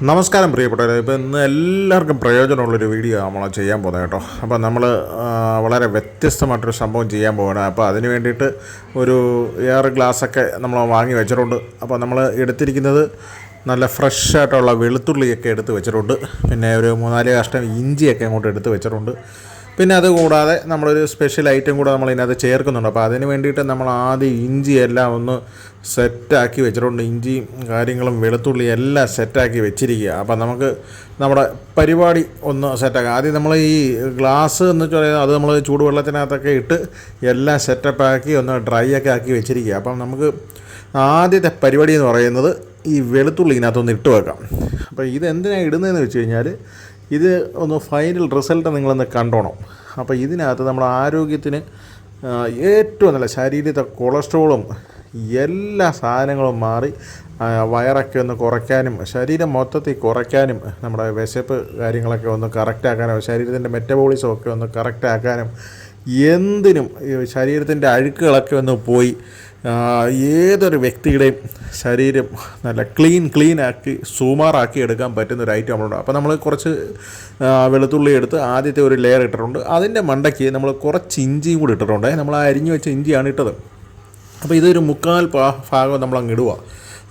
നമസ്കാരം പ്രിയപ്പെട്ടവരെ. ഇപ്പോൾ ഇന്ന് എല്ലാവർക്കും പ്രയോജനമുള്ളൊരു വീഡിയോ നമ്മൾ ചെയ്യാൻ പോകുന്നത് കേട്ടോ. അപ്പോൾ നമ്മൾ വളരെ വ്യത്യസ്തമായിട്ടൊരു സംഭവം ചെയ്യാൻ പോകണം അപ്പോൾ അതിന് വേണ്ടിയിട്ട് ഒരു എയർ ഗ്ലാസ്സൊക്കെ നമ്മൾ വാങ്ങി വെച്ചിട്ടുണ്ട്. അപ്പോൾ നമ്മൾ എടുത്തിരിക്കുന്നത് നല്ല ഫ്രഷ് ആയിട്ടുള്ള വെളുത്തുള്ളിയൊക്കെ എടുത്ത് വെച്ചിട്ടുണ്ട്. പിന്നെ ഒരു മൂന്നാൽ കഷ്ണം ഇഞ്ചിയൊക്കെ അങ്ങോട്ട് എടുത്ത് വെച്ചിട്ടുണ്ട്. പിന്നെ അതുകൂടാതെ നമ്മളൊരു സ്പെഷ്യൽ ഐറ്റം കൂടെ നമ്മൾ ഇതിനകത്ത് ചേർക്കുന്നുണ്ട്. അപ്പോൾ അതിന് വേണ്ടിയിട്ട് നമ്മൾ ആദ്യം ഇഞ്ചി എല്ലാം ഒന്ന് സെറ്റാക്കി വെച്ചിട്ടുണ്ട്. ഇഞ്ചിയും കാര്യങ്ങളും വെളുത്തുള്ളി എല്ലാം സെറ്റാക്കി വെച്ചിരിക്കുക അപ്പോൾ നമുക്ക് നമ്മുടെ പരിപാടി ഒന്ന് സെറ്റാക്കാം ആദ്യം നമ്മൾ ഈ ഗ്ലാസ് എന്ന് വെച്ചാൽ അത് നമ്മൾ ചൂടുവെള്ളത്തിനകത്തൊക്കെ ഇട്ട് എല്ലാം സെറ്റപ്പാക്കി ഒന്ന് ഡ്രൈ ഒക്കെ ആക്കി വെച്ചിരിക്കുക അപ്പം നമുക്ക് ആദ്യത്തെ പരിപാടി എന്ന് പറയുന്നത് ഈ വെളുത്തുള്ളി ഇതിനകത്തൊന്ന് ഇട്ട് വെക്കാം. അപ്പോൾ ഇത് എന്തിനാണ് ഇടുന്നതെന്ന് വെച്ച് കഴിഞ്ഞാൽ ഇത് ഒന്ന് ഫൈനൽ റിസൾട്ട് നിങ്ങളൊന്ന് കണ്ടോണം. അപ്പോൾ ഇതിനകത്ത് നമ്മുടെ ആരോഗ്യത്തിന് ഏറ്റവും നല്ല ശരീരത്തെ കൊളസ്ട്രോളും എല്ലാ സാധനങ്ങളും മാറി വയറൊക്കെ ഒന്ന് കുറയ്ക്കാനും ശരീരം മൊത്തത്തിൽ കുറയ്ക്കാനും നമ്മുടെ വിശപ്പ് കാര്യങ്ങളൊക്കെ ഒന്ന് കറക്റ്റാക്കാനും ശരീരത്തിന്റെ മെറ്റബോളിസം ഒക്കെ ഒന്ന് കറക്റ്റാക്കാനും എന്തിനും ശരീരത്തിന്റെ അഴുക്കുകളൊക്കെ ഒന്ന് പോയി ഏതൊരു വ്യക്തിയുടെയും ശരീരം നല്ല ക്ലീൻ ക്ലീൻ ആക്കി സുമാറാക്കി എടുക്കാൻ പറ്റുന്ന ഒരു ഐറ്റം നമ്മളുണ്ട് അപ്പോൾ നമ്മൾ കുറച്ച് വെളുത്തുള്ളി എടുത്ത് ആദ്യത്തെ ഒരു ലെയർ ഇട്ടിട്ടുണ്ട്. അതിന്റെ മണ്ടയ്ക്ക് നമ്മൾ കുറച്ച് ഇഞ്ചിയും കൂടി ഇട്ടിട്ടുണ്ട്. നമ്മൾ ആ അരിഞ്ഞു വെച്ച ഇഞ്ചിയാണ് ഇട്ടത്. അപ്പോൾ ഇതൊരു മുക്കാൽ ഭാഗം നമ്മൾ അങ്ങ് ഇടുക.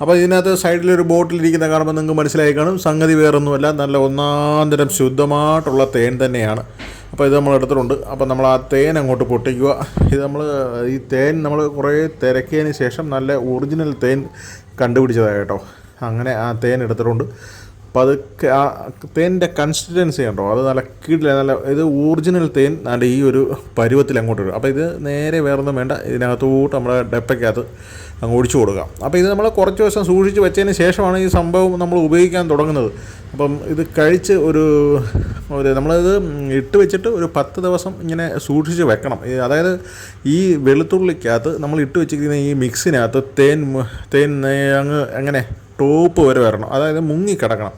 അപ്പോൾ ഇതിനകത്ത് സൈഡിലൊരു ബോട്ടിലിരിക്കുന്ന കാണുമ്പോൾ നിങ്ങൾക്ക് മനസ്സിലായി കാണും. സംഗതി വേറൊന്നുമല്ല. നല്ല ഒന്നാന്തരം ശുദ്ധമായിട്ടുള്ള തേൻ തന്നെയാണ്. അപ്പോൾ ഇത് നമ്മൾ എടുത്തിട്ടുണ്ട്. അപ്പോൾ നമ്മൾ ആ തേൻ അങ്ങോട്ട് പൊട്ടിക്കുക. ഇത് നമ്മൾ ഈ തേൻ നമ്മൾ കുറേ തിരക്കിയതിന് ശേഷം നല്ല ഒറിജിനൽ തേൻ കണ്ടുപിടിച്ചതാണ് കേട്ടോ. അങ്ങനെ ആ തേൻ എടുത്തിട്ടുണ്ട്. പതുക്കെ ആ തേനിന്റെ കൺസിസ്റ്റൻസി ഉണ്ടോ അത് നല്ല കീടില്ല നല്ല ഇത് ഒറിജിനൽ തേൻ നല്ല ഈ ഒരു പരുവത്തിൽ അങ്ങോട്ട് വരും അപ്പോൾ ഇത് നേരെ വേറൊന്നും വേണ്ട. ഇതിനകത്തോട്ട് നമ്മുടെ ഡെപ്പയ്ക്കകത്ത് അങ്ങ് ഒഴിച്ചു കൊടുക്കാം. അപ്പോൾ ഇത് നമ്മൾ കുറച്ച് ദിവസം സൂക്ഷിച്ച് വെച്ചതിന് ശേഷമാണ് ഈ സംഭവം നമ്മൾ ഉപയോഗിക്കാൻ തുടങ്ങുന്നത്. അപ്പം ഇത് കഴിച്ച് ഒരു ഒരു നമ്മളിത് ഇട്ട് വെച്ചിട്ട് ഒരു പത്ത് ദിവസം ഇങ്ങനെ സൂക്ഷിച്ച് വെക്കണം. അതായത് ഈ വെളുത്തുള്ളിക്കകത്ത് നമ്മൾ ഇട്ട് വെച്ചിരിക്കുന്ന ഈ മിക്സിനകത്ത് തേൻ തേൻ അങ്ങ് അങ്ങനെ ടോപ്പ് വരെ വരണം. അതായത് മുങ്ങി കിടക്കണം.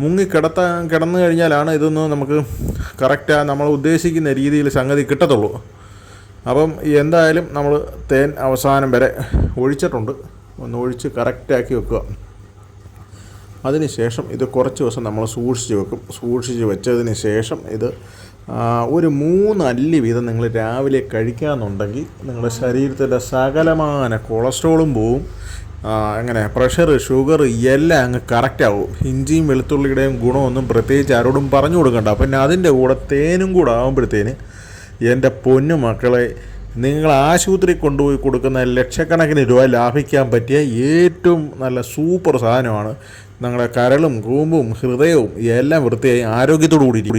മുങ്ങി കിടത്താൻ കിടന്നു കഴിഞ്ഞാലാണ് ഇതൊന്ന് നമുക്ക് കറക്റ്റ് നമ്മൾ ഉദ്ദേശിക്കുന്ന രീതിയിൽ സംഗതി കിട്ടത്തുള്ളൂ. അപ്പം എന്തായാലും നമ്മൾ തേൻ അവസാനം വരെ ഒഴിച്ചിട്ടുണ്ട്. ഒന്ന് ഒഴിച്ച് കറക്റ്റാക്കി വെക്കുക. അതിനുശേഷം ഇത് കുറച്ച് ദിവസം നമ്മൾ സൂക്ഷിച്ച് വെക്കും. സൂക്ഷിച്ച് വെച്ചതിന് ശേഷം ഇത് ഒരു മൂന്ന് അല്ലി വീതം നിങ്ങൾ രാവിലെ കഴിക്കാമെന്നുണ്ടെങ്കിൽ നിങ്ങളുടെ ശരീരത്തിന്റെ സകലമാന കൊളസ്ട്രോളും പോവും. ആ, അങ്ങനെ പ്രഷർ ഷുഗർ എല്ലാം അങ്ങ് കറക്റ്റ് ആവും. ഇഞ്ചിയും വെളുത്തുള്ളിയുടെയും ഗുണമൊന്നും പ്രത്യേകിച്ച് ആരോടും പറഞ്ഞു കൊടുക്കണ്ട. പിന്നെ അതിന്റെ കൂടെ തേനും കൂടെ ആകുമ്പോഴത്തേന് എന്റെ പൊന്നു മക്കളെ നിങ്ങൾ ആശുപത്രി കൊണ്ടുപോയി കൊടുക്കുന്ന ലക്ഷക്കണക്കിന് രൂപ ലാഭിക്കാൻ പറ്റിയ ഏറ്റവും നല്ല സൂപ്പർ സാധനമാണ്. നിങ്ങളുടെ കരളും കൂമ്പും ഹൃദയവും എല്ലാം വൃത്തിയായി ആരോഗ്യത്തോടു കൂടി.